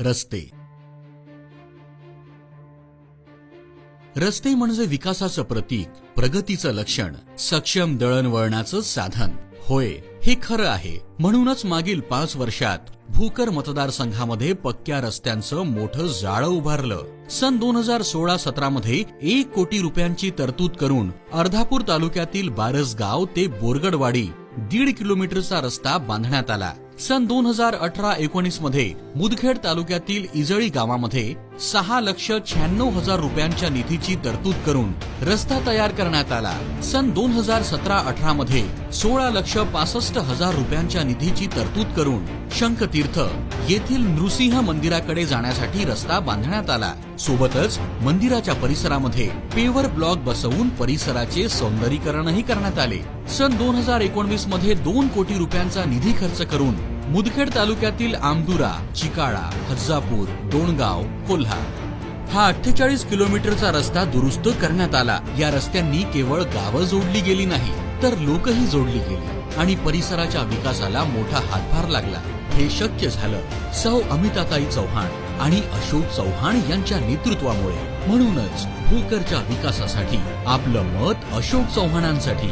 रस्ते. रस्ते म्हणजे विकासाचं प्रतीक प्रगतीचं लक्षण सक्षम दळणवळणाचं साधन. होय हे खरं आहे. म्हणूनच मागील पाच वर्षात भूकर मतदारसंघामध्ये पक्क्या रस्त्यांचं मोठं जाळं उभारलं. सन दोन हजार सोळा सतरामध्ये एक कोटी रुपयांची तरतूद करून अर्धापूर तालुक्यातील बारसगाव ते बोरगडवाडी दीड किलोमीटरचा रस्ता बांधण्यात आला. सन दोन हजार अठरा एकोणीसमध्ये मुदखेड तालुक्यातील इजळी गावामध्ये सहा लक्ष शहाण्णव हजार रुपयांच्या निधीची तरतूद करून रस्ता तयार करण्यात आला. सन दोन हजार सतरा अठरा मध्ये सोळा लक्ष पासष्ट हजार रुपयांच्या निधीची तरतूद करून शंखतीर्थ येथील नृसिंह मंदिराकडे जाण्यासाठी रस्ता बांधण्यात आला. सोबतच मंदिराच्या परिसरामध्ये पेवर ब्लॉक बसवून परिसराचे सौंदर्यीकरणही करण्यात आले. सन दोन हजार एकोणवीसमध्ये दोन कोटी रुपयांचा निधी खर्च करून मुदखेड तालुक्यातील आमदुरा चिकाळा हज्जापूर दोणगाव कोल्हा. हा अठ्ठेचाळीस किलोमीटरचा रस्ता दुरुस्त करण्यात आला. या रस्त्यांनी केवळ गावं जोडली गेली नाही तर लोकही जोडली गेली आणि परिसराच्या विकासाला मोठा हातभार लागला. हे शक्य झालं सौ अमिताताई चव्हाण आणि अशोक चव्हाण यांच्या नेतृत्वामुळे. म्हणूनच भूकरच्या विकासासाठी आपलं मत अशोक चव्हाणांसाठी